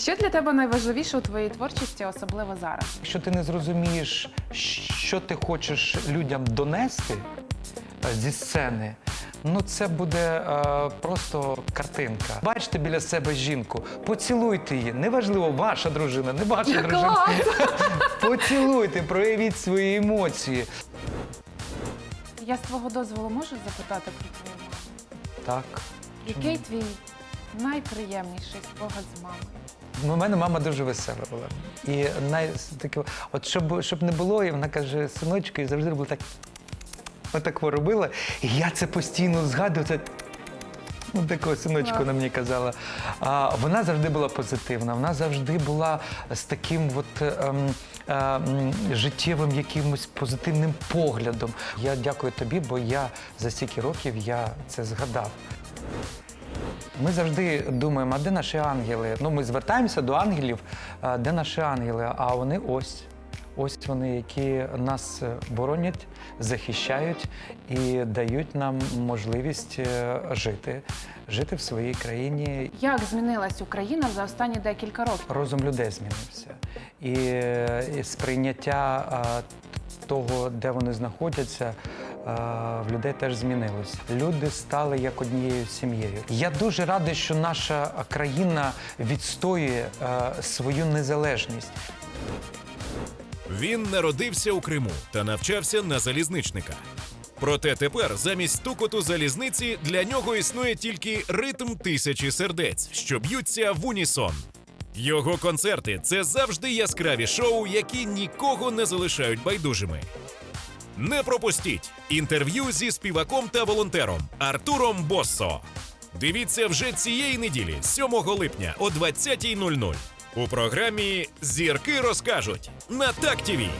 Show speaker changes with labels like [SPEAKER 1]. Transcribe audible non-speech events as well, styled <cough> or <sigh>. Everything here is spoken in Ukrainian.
[SPEAKER 1] Що для тебе найважливіше у твоїй творчості, особливо зараз?
[SPEAKER 2] Якщо ти не зрозумієш, що ти хочеш людям донести е, зі сцени, ну це буде е, просто картинка. Бачите біля себе жінку, поцілуйте її. Неважливо, ваша дружина, не ваша дружина. <laughs> Поцілуйте, проявіть свої емоції.
[SPEAKER 1] Я з твого дозволу можу запитати про твою маму?
[SPEAKER 2] Так.
[SPEAKER 1] Який твій найприємніший спогад з мамою?
[SPEAKER 2] У мене мама дуже весела була. І най, таке, от щоб, щоб не було, і вона каже, синочку, і завжди робила так. Отак робила. І я це постійно згадую. Це, ну, такого синочку вона мені казала. А, вона завжди була позитивна, вона завжди була з таким от, ем, ем, життєвим якимось позитивним поглядом. Я дякую тобі, бо я за стільки років я це згадав. Ми завжди думаємо, а де наші ангели? Ну, ми звертаємося до ангелів, а де наші ангели? А вони ось. Ось вони, які нас боронять, захищають і дають нам можливість е, жити, жити в своїй країні.
[SPEAKER 1] Як змінилась Україна за останні декілька років?
[SPEAKER 2] Розум людей змінився. І, е, і сприйняття того, де вони знаходяться, в людей теж змінилося. Люди стали як однією сім'єю. Я дуже радий, що наша країна відстоює свою незалежність.
[SPEAKER 3] Він народився у Криму та навчався на залізничника. Проте тепер замість стукоту залізниці для нього існує тільки ритм тисячі сердець, що б'ються в унісон. Його концерти це завжди яскраві шоу, які нікого не залишають байдужими. Не пропустіть інтерв'ю зі співаком та волонтером Артуром Боссо. Дивіться вже цієї неділі, 7 липня о 20.00 у програмі Зірки розкажуть на Так ТІВІ.